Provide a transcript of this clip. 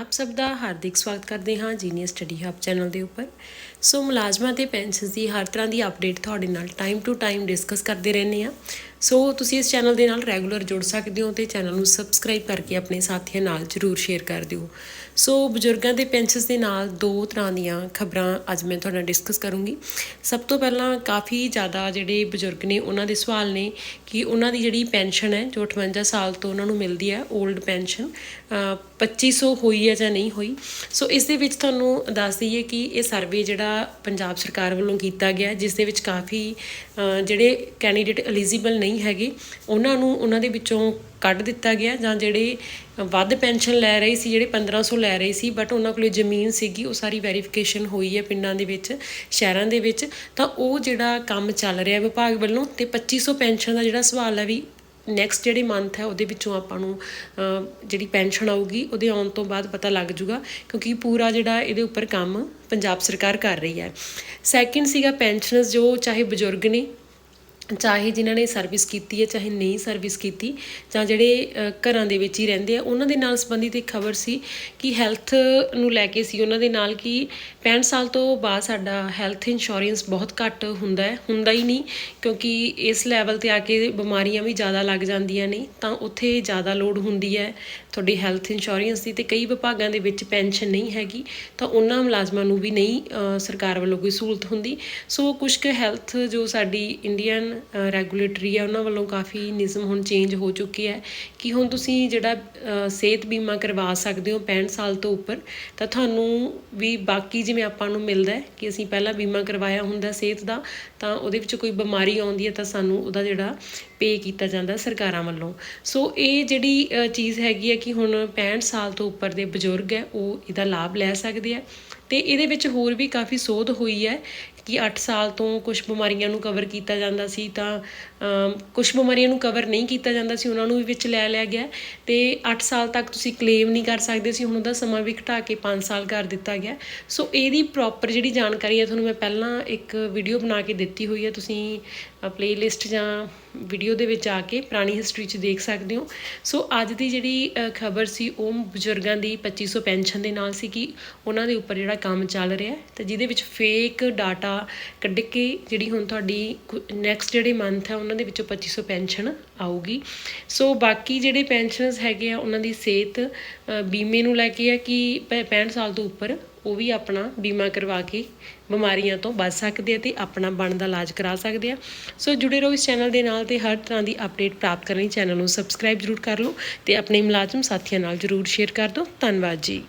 ਆਪ ਸਭ ਦਾ ਹਾਰਦਿਕ ਸਵਾਗਤ ਕਰਦੇ ਹਾਂ ਜੀਨੀਅਸ ਸਟੱਡੀ ਹੱਬ ਚੈਨਲ ਦੇ ਉੱਪਰ। ਸੋ ਮੁਲਾਜ਼ਮਾਂ ਤੇ ਪੈਨਸ਼ਨਸ ਦੀ ਹਰ ਤਰ੍ਹਾਂ ਦੀ ਅਪਡੇਟ ਤੁਹਾਡੇ ਨਾਲ ਟਾਈਮ ਟੂ ਟਾਈਮ ਡਿਸਕਸ ਕਰਦੇ ਰਹਿੰਦੇ ਆ ਸੋ ਤੁਸੀਂ ਇਸ ਚੈਨਲ ਦੇ ਨਾਲ ਰੈਗੂਲਰ ਜੁੜ ਸਕਦੇ ਹੋ ਤੇ ਚੈਨਲ ਨੂੰ ਸਬਸਕ੍ਰਾਈਬ ਕਰਕੇ ਆਪਣੇ ਸਾਥੀਆਂ ਨਾਲ ਜਰੂਰ ਸ਼ੇਅਰ ਕਰ ਦਿਓ। ਸੋ ਬਜ਼ੁਰਗਾਂ ਦੇ ਪੈਨਸ਼ਨਸ ਦੇ ਨਾਲ ਦੋ ਤਰ੍ਹਾਂ ਦੀਆਂ ਖਬਰਾਂ ਅੱਜ ਮੈਂ ਤੁਹਾਡਾ ਡਿਸਕਸ ਕਰੂੰਗੀ। ਸਭ ਤੋਂ ਪਹਿਲਾਂ ਕਾਫੀ ਜ਼ਿਆਦਾ ਜਿਹੜੇ ਬਜ਼ੁਰਗ ਨੇ ਉਹਨਾਂ ਦੇ ਸਵਾਲ ਨੇ ਕਿ ਉਹਨਾਂ ਦੀ ਜਿਹੜੀ ਪੈਨਸ਼ਨ ਹੈ, ਜੋ 58 ਸਾਲ ਤੋਂ ਉਹਨਾਂ ਨੂੰ ਮਿਲਦੀ ਹੈ 올ਡ ਪੈਨਸ਼ਨ 2500 ਹੋਈ ਹੈ ਜਾਂ ਨਹੀਂ ਹੋਈ। ਸੋ ਇਸ ਦੇ ਵਿੱਚ ਤੁਹਾਨੂੰ ਦੱਸ ਦਈਏ ਕਿ ਇਹ ਸਰਵੇ ਜਿਹੜਾ ਪੰਜਾਬ ਸਰਕਾਰ ਵੱਲੋਂ ਕੀਤਾ ਗਿਆ, ਜਿਸ ਦੇ ਵਿੱਚ ਕਾਫੀ ਜਿਹੜੇ ਕੈਂਡੀਡੇਟ ਐਲੀਜੀਬਲ ਨਹੀਂ ਹੈਗੇ। ਉਹਨਾਂ ਨੂੰ ਉਹਨਾਂ ਦੇ ਵਿੱਚੋਂ ਕੱਢ ਦਿੱਤਾ ਗਿਆ ਜਾਂ ਜਿਹੜੇ ਵੱਧ ਪੈਨਸ਼ਨ ਲੈ ਰਹੇ ਸੀ, ਜਿਹੜੇ 1500 ਲੈ ਰਹੇ ਸੀ ਬਟ ਉਹਨਾਂ ਕੋਲੇ ਜ਼ਮੀਨ ਸੀਗੀ, ਉਹ ਸਾਰੀ ਵੈਰੀਫਿਕੇਸ਼ਨ ਹੋਈ ਹੈ ਪਿੰਡਾਂ ਦੇ ਵਿੱਚ, ਸ਼ਹਿਰਾਂ ਦੇ ਵਿੱਚ। ਤਾਂ ਉਹ ਜਿਹੜਾ ਕੰਮ ਚੱਲ ਰਿਹਾ ਵਿਭਾਗ ਵੱਲੋਂ ਤੇ 2500 ਪੈਨਸ਼ਨ ਦਾ ਜਿਹੜਾ ਸਵਾਲ ਹੈ ਵੀ ਨੈਕਸਟ ਜਿਹੜੇ ਮੰਥ ਹੈ, ਉਹਦੇ ਵਿੱਚੋਂ ਆਪਾਂ ਨੂੰ ਜਿਹੜੀ ਪੈਨਸ਼ਨ ਆਊਗੀ, ਉਹਦੇ ਆਉਣ ਤੋਂ ਬਾਅਦ ਪਤਾ ਲੱਗ ਜੂਗਾ, ਕਿਉਂਕਿ ਪੂਰਾ ਜਿਹੜਾ ਇਹਦੇ ਉੱਪਰ ਕੰਮ ਪੰਜਾਬ ਸਰਕਾਰ ਕਰ ਰਹੀ ਹੈ। ਸੈਕਿੰਡ ਸੀਗਾ ਪੈਨਸ਼ਨਰਸ ਜੋ ਚਾਹੇ ਬਜ਼ੁਰਗ ਨੇ ਚਾਹੇ ਜਿਨ੍ਹਾਂ ਨੇ ਸਰਵਿਸ ਕੀਤੀ ਹੈ, ਚਾਹੇ ਨਹੀਂ ਸਰਵਿਸ ਕੀਤੀ, ਜਾਂ ਜਿਹੜੇ ਘਰਾਂ ਦੇ ਵਿੱਚ ਹੀ ਰਹਿੰਦੇ ਆ, ਉਹਨਾਂ ਦੇ ਨਾਲ ਸੰਬੰਧਿਤ ਇੱਕ ਖਬਰ ਸੀ ਕਿ ਹੈਲਥ ਨੂੰ ਲੈ ਕੇ ਸੀ ਉਹਨਾਂ ਦੇ ਨਾਲ ਕਿ 65 ਸਾਲ ਤੋਂ ਬਾਅਦ ਸਾਡਾ ਹੈਲਥ ਇੰਸ਼ੋਰੈਂਸ ਬਹੁਤ ਘੱਟ ਹੁੰਦਾ ਹੈ, ਹੁੰਦਾ ਹੀ ਨਹੀਂ, ਕਿਉਂਕਿ ਇਸ ਲੈਵਲ ਤੇ ਆ ਕੇ ਬਿਮਾਰੀਆਂ ਵੀ ਜ਼ਿਆਦਾ ਲੱਗ ਜਾਂਦੀਆਂ ਨੇ, ਤਾਂ ਉੱਥੇ ਜ਼ਿਆਦਾ ਲੋਡ ਹੁੰਦੀ ਹੈ ਤੁਹਾਡੀ ਹੈਲਥ ਇੰਸ਼ੋਰੈਂਸ ਦੀ, ਤੇ ਕਈ ਵਿਭਾਗਾਂ ਦੇ ਵਿੱਚ ਪੈਨਸ਼ਨ ਨਹੀਂ ਹੈਗੀ, ਤਾਂ ਉਹਨਾਂ ਮੁਲਾਜ਼ਮਾਂ ਨੂੰ ਵੀ ਨਹੀਂ ਸਰਕਾਰ ਵੱਲੋਂ ਕੋਈ ਸਹੂਲਤ ਹੁੰਦੀ। ਸੋ ਕੁਝ ਕੁ ਹੈਲਥ ਜੋ ਸਾਡੀ ਇੰਡੀਅਨ ਰੈਗੂਲੇਟਰੀ ਹੈ ਉਹਨਾਂ ਵੱਲੋਂ ਕਾਫੀ ਨਿਯਮ ਹੁਣ ਚੇਂਜ ਹੋ ਚੁੱਕੇ ਹੈ ਕਿ ਹੁਣ ਤੁਸੀਂ ਜਿਹੜਾ ਸਿਹਤ ਬੀਮਾ ਕਰਵਾ ਸਕਦੇ ਹੋ 65 ਸਾਲ ਤੋਂ ਉੱਪਰ, ਤਾਂ ਤੁਹਾਨੂੰ ਵੀ ਬਾਕੀ ਜਿਵੇਂ ਆਪਾਂ ਨੂੰ ਮਿਲਦਾ ਕਿ ਅਸੀਂ ਪਹਿਲਾਂ ਬੀਮਾ ਕਰਵਾਇਆ ਹੁੰਦਾ ਸਿਹਤ ਦਾ, ਤਾਂ ਉਹਦੇ ਵਿੱਚ ਕੋਈ ਬਿਮਾਰੀ ਆਉਂਦੀ ਹੈ ਤਾਂ ਸਾਨੂੰ ਉਹਦਾ ਜਿਹੜਾ ਪੇ ਕੀਤਾ ਜਾਂਦਾ ਸਰਕਾਰਾਂ ਵੱਲੋਂ। ਸੋ ਇਹ ਜਿਹੜੀ ਚੀਜ਼ ਹੈਗੀ ਹੈ ਕਿ ਹੁਣ 65 ਸਾਲ ਤੋਂ ਉੱਪਰ ਦੇ ਬਜ਼ੁਰਗ ਹੈ, ਉਹ ਇਹਦਾ ਲਾਭ ਲੈ ਸਕਦੇ ਆ ਤੇ ਇਹਦੇ ਵਿੱਚ ਹੋਰ ਵੀ ਕਾਫੀ ਸੋਧ ਹੋਈ ਹੈ ਕਿ 8 ਸਾਲ ਤੋਂ ਕੁਝ ਬਿਮਾਰੀਆਂ ਨੂੰ ਕਵਰ ਕੀਤਾ ਜਾਂਦਾ ਸੀ ਤਾਂ ਕੁਝ ਬਿਮਾਰੀਆਂ ਨੂੰ ਕਵਰ ਨਹੀਂ ਕੀਤਾ ਜਾਂਦਾ ਸੀ, ਉਹਨਾਂ ਨੂੰ ਵੀ ਵਿੱਚ ਲੈ ਲਿਆ ਗਿਆ ਤੇ 8 ਸਾਲ ਤੱਕ ਤੁਸੀਂ ਕਲੇਮ ਨਹੀਂ ਕਰ ਸਕਦੇ ਸੀ, ਹੁਣ ਉਹਦਾ ਸਮਾਂ ਵੀ ਘਟਾ ਕੇ 5 ਸਾਲ ਕਰ ਦਿੱਤਾ ਗਿਆ। ਸੋ ਇਹਦੀ ਪ੍ਰੋਪਰ ਜਿਹੜੀ ਜਾਣਕਾਰੀ ਹੈ, ਤੁਹਾਨੂੰ ਮੈਂ ਪਹਿਲਾਂ ਇੱਕ ਵੀਡੀਓ ਬਣਾ ਕੇ ਦਿੱਤੀ ਹੋਈ ਹੈ, ਤੁਸੀਂ ਪਲੇਲਿਸਟ ਜਾਂ ਵੀਡੀਓ ਦੇ ਵਿੱਚ ਆ ਕੇ ਪੁਰਾਣੀ ਹਿਸਟਰੀ 'ਚ ਦੇਖ ਸਕਦੇ ਹੋ। ਸੋ ਅੱਜ ਦੀ ਜਿਹੜੀ ਖਬਰ ਸੀ, ਉਹ ਬਜ਼ੁਰਗਾਂ ਦੀ 2500 ਪੈਨਸ਼ਨ ਦੇ ਨਾਲ ਸੀ ਕਿ ਉਹਨਾਂ ਦੇ ਉੱਪਰ ਜਿਹੜਾ ਕੰਮ ਚੱਲ ਰਿਹਾ ਹੈ ਤੇ ਜਿਹਦੇ ਵਿੱਚ ਫੇਕ ਡਾਟਾ ਕੱਢ ਕੇ ਜਿਹੜੀ ਹੁਣ ਤੁਹਾਡੀ ਨੈਕਸਟ ਜਿਹੜੇ ਮੰਥ ਹੈ, ਉਹਨਾਂ ਦੇ ਵਿੱਚੋਂ 2500 ਪੈਨਸ਼ਨ ਆਊਗੀ। ਸੋ ਬਾਕੀ ਜਿਹੜੇ ਪੈਨਸ਼ਨਰਸ ਹੈਗੇ ਆ, ਉਹਨਾਂ ਦੀ ਸਿਹਤ ਬੀਮੇ ਨੂੰ ਲੈ ਕੇ ਆ ਕਿ ਪ- 65 ਸਾਲ ਤੋਂ ਉੱਪਰ, ਉਹ ਵੀ ਆਪਣਾ ਬੀਮਾ ਕਰਵਾ ਕੇ ਬਿਮਾਰੀਆਂ ਤੋਂ ਬਚ ਸਕਦੇ ਆ ਤੇ ਆਪਣਾ ਬਣਦਾ ਇਲਾਜ ਕਰਾ ਸਕਦੇ ਆ। ਸੋ ਜੁੜੇ ਰਹੋ ਇਸ ਚੈਨਲ ਦੇ ਨਾਲ ਤੇ ਹਰ ਤਰ੍ਹਾਂ ਦੀ ਅਪਡੇਟ ਪ੍ਰਾਪਤ ਕਰਨ ਲਈ ਚੈਨਲ ਨੂੰ ਸਬਸਕ੍ਰਾਈਬ ਜ਼ਰੂਰ ਕਰ ਲਓ ਤੇ ਆਪਣੇ ਮੁਲਾਜ਼ਮ ਸਾਥੀਆਂ ਨਾਲ ਜ਼ਰੂਰ ਸ਼ੇਅਰ ਕਰ ਦਿਓ। ਧੰਨਵਾਦ ਜੀ।